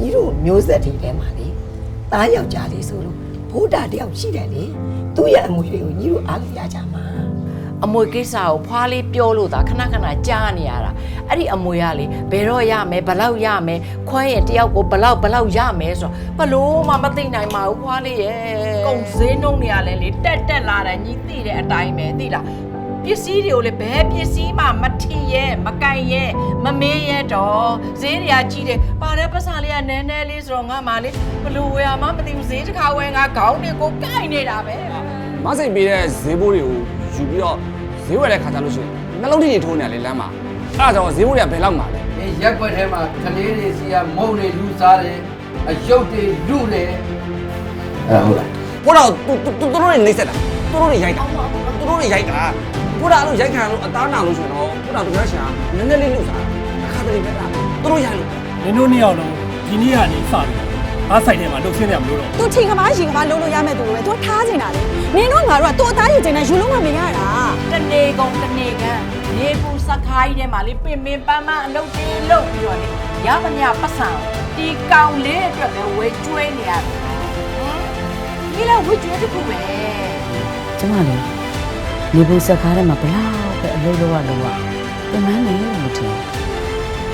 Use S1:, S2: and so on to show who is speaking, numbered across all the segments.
S1: ညီတို့မျိုးဆက်တွေထဲမှာလေတားယောက်ျားလေးဆိုလို့ဘုဒ္ဓတယောက်ရှိတယ်လေသူ့ရဲ့အမွေတွေကိုညီတို့အားလို့ရကြမှာ
S2: အမွေကိစ္စကိုဖွားလေးပြောလို့သာခဏခဏကြားနေရတာအဲ့ဒီအမွေကလေဘယ်တော့ရမယ်ဘလောက်ရမယ်ခွဲရင်တယောက်ကိုဘလောက်ဘလောက်ရမယ်ဆိုတော့ဘလို့မှမသိနိုင်ပါဘူးဖွားလေးရဲ့ကုန်ဈေးနှုန်းတွေကလည်းလေတက်တက်လာတယ်ညီသိတဲ့အတိုင်းပဲသိလား ပစ္စည်းတွေကိုလေဘယ်ပစ္စည်းမှမထီရဲ့မကင်ရဲ့မမေးရဲ့တော့ဈေးတွေကကြီးတယ်ပါတဲ့ပတ်စံလေးကနည်းနည်းလေးဆိုတော့ငါမှလေဘလို့ဝယ်ရမှမသိဘူးဈေးတစ်ခါဝယ်ငါခေါင်းတွေကိုကိုက်နေတာပဲ
S3: မစိတ်ပေးတဲ့ဈေးဘိုးတွေကိုယူပြီးတော့ဈေးဝယ်တဲ့ခါကျလို့ရှိရင်နှလုံးထိတွေထိုးနေရလေလမ်းမှာအဲ့ဒါကြောင့်ဈေးဘိုးတွေကဘယ်လောက်မှာလဲ
S4: ဒီရက်ွက်ထဲမှာကလေးတွေစီကမုံတွေလူစားတယ်အယုတ်တွေလူတယ်အဲဟုတ်လား
S3: ဘိုးတော်သူသူသူတို့တွေနှိမ့်ဆက်တာသူတို့တွေရိုက်တာသူတို့တွေရိုက်တာ ဘိုးတော်အဲ့လိုရိုက်ခံလို့အသားနာလို့ဆိုရင်တော့ဘိုးတော်တကယ်ရှာနည်းနည်းလေးလှုပ်စားအခါတလေပဲလားသူတို့ရိုက်လို့
S5: နင်တို့နှစ်ယောက်လုံးဒီနေ့ကနေစပြီးအားဆိုင်ထဲမှာလှုပ်ရှင်းကြမလို့တော့
S6: သူချိန်ခါမရှင်ခါမလုံးလို့ရမဲ့သူပဲသူထားနေတာလေနင်တို့ငါတို့ကသူ့အသားရည်တင်နေယူလို့မမရတာ
S2: တနေကုန်တနေကန်နေပူစခိုင်းထဲမှာလေပင်ပင်ပန်းပန်းအလုပ်တွေလုပ်ပြီးတော့လေရမမြပတ်စံဒီကောင်လေးအတွက်ပဲဝဲကျွေးနေရတယ်ဟမ်ဒီလည်းဝဲကျွေးတစ်ခုပဲ
S7: ကျမလည်း နေဘူးစကားထဲမှာဘလောက်ပဲအလုပ်လုပ်ရလို့ကပြန်မနေလို့မထင်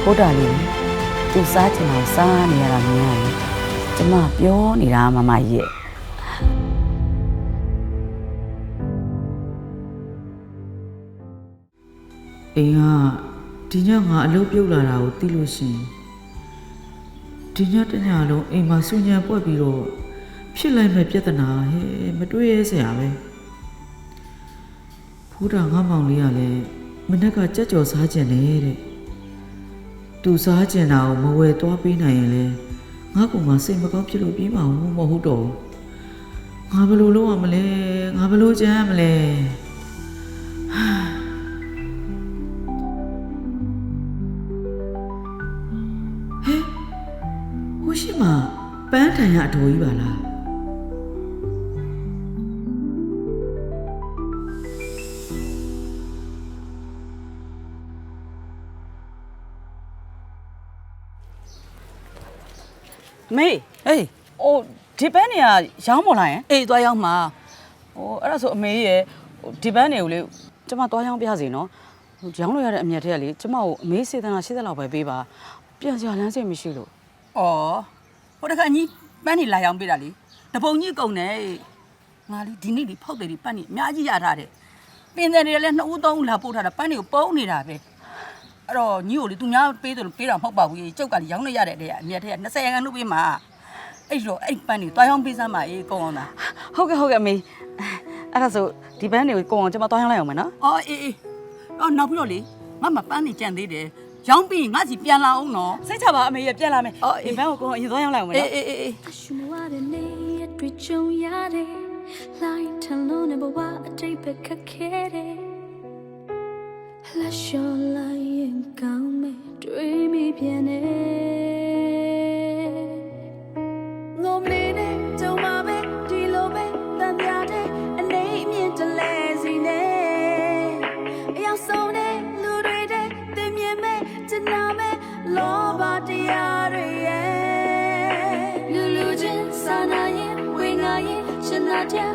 S7: ဘုဒ္ဓလေးသူစားချင်အောင်စားနေရတာမြင်ရတယ်ကျမပြောနေတာမမရဲ့
S8: အိမ်ကဒီညငါအလုပ်ပြုတ်လာတာကိုသိလို့ရှရင်ဒီညတညလုံးအိမ်မှာစူညံပွက်ပြီးတော့ဖြစ်လိုက်မဲ့ပြဿနာဟဲ့မတွေးရစရာပဲ ဖူးတာငါမောင်လေးကလည်းမနေ့ကကြက်ကြော်စားကျင်တယ်တဲ့သူစားကျင်တာကိုမဝယ်သွားပေးနိုင်ရင်လေငါကငါစိတ်မကောင်းဖြစ်လို့ပြေးမှာမဟုတ်တော့ဘူးငါဘယ်လိုလုပ်ရမလဲငါဘယ်လိုကြမ်းရမလဲဟိုရှိမှာပန်းထိုင်ရအတော်ကြီးပါလား
S9: မေး
S7: ဟေး
S9: ဟိုဒီပန်းနေကရောင်းမလာရင်
S7: အေးသွားရောက်မှာ
S9: ဟိုအဲ့ဒါဆိုအမေရဲ့ဟိုဒီပန်းတွေကိုလေကျမသွားရောင်းပြစီနော်ဟိုရောင်းလို့ရတဲ့အမြတ်တွေကလေကျမကိုအမေစေတနာ80လောက်ပဲပေးပါပြန်စရာလမ်းစိတ်မရှိလို့။
S10: အော်ဟိုတခါကြီးပန်းနေလာရောက်ပေးတာလေ။တပုံကြီးကုန်တယ်။ငါလေးဒီနေ့ဒီဖောက်တယ်ဒီပန်းနေအများကြီးရထားတယ်။ပင်တယ်တွေလည်းနှစ်ဦးသုံးဦးလာပို့ထားတာပန်းတွေကိုပုံနေတာပဲ။ အဲ့တော့ညီကိုလေသူများပေးတယ်လို့ပေးတာမဟုတ်ပါဘူး။ကျုပ်ကလေရောင်းနေရတဲ့တည်းကအမြတ်တည်းက20ရန်လို့ပေးမှာ။အဲ့တော့အဲ့ပန်းတွေတွားရောင်းပေးစမ်းပါအေးကုန်အောင်လား
S9: ဟုတ်ကဲ့ဟုတ်ကဲ့အမေအဲ့ဒါဆိုဒီပန်းတွေကိုကိုအောင်ကျမသွားရောင်းလိုက်အောင်မယ်နော်။
S10: အော်အေးအေး။အော်နောက်ပြီးတော့လေငါမှပန်းနေကြံသေးတယ်။ရောင်းပြီးရင်ငါစီပြန်လာအောင်နော်
S9: စိတ်ချပါအမေရဲ့ပြန်လာမယ်
S10: အော်အေး
S9: ဒီပန်းကိုကိုအောင်အရင်သွားရောင်းလိုက်အောင်မယ်။
S10: အေး
S9: နော်
S10: အေးအေးအေး
S11: အရှူမရတဲ့နေရတွေ့ကြုံရတယ်လိုက်ထလုံးနဲ့ဘဝအတိတ်ပဲခက်ခဲတယ် ပြန်နေငုံလေးနဲ့ကြုံပါပဲဒီလိုပဲတန်ပြတဲ့အနေအမြင့်တလဲစီနေအရောက်ဆုံးတဲ့လူတွေတဲ့တင်မြင်မဲ့ကျနာမဲ့လောဘတရားတွေရဲ့လူလူချင်းစာနာရင်ဝေငါရင်ရှင်နာတဲ့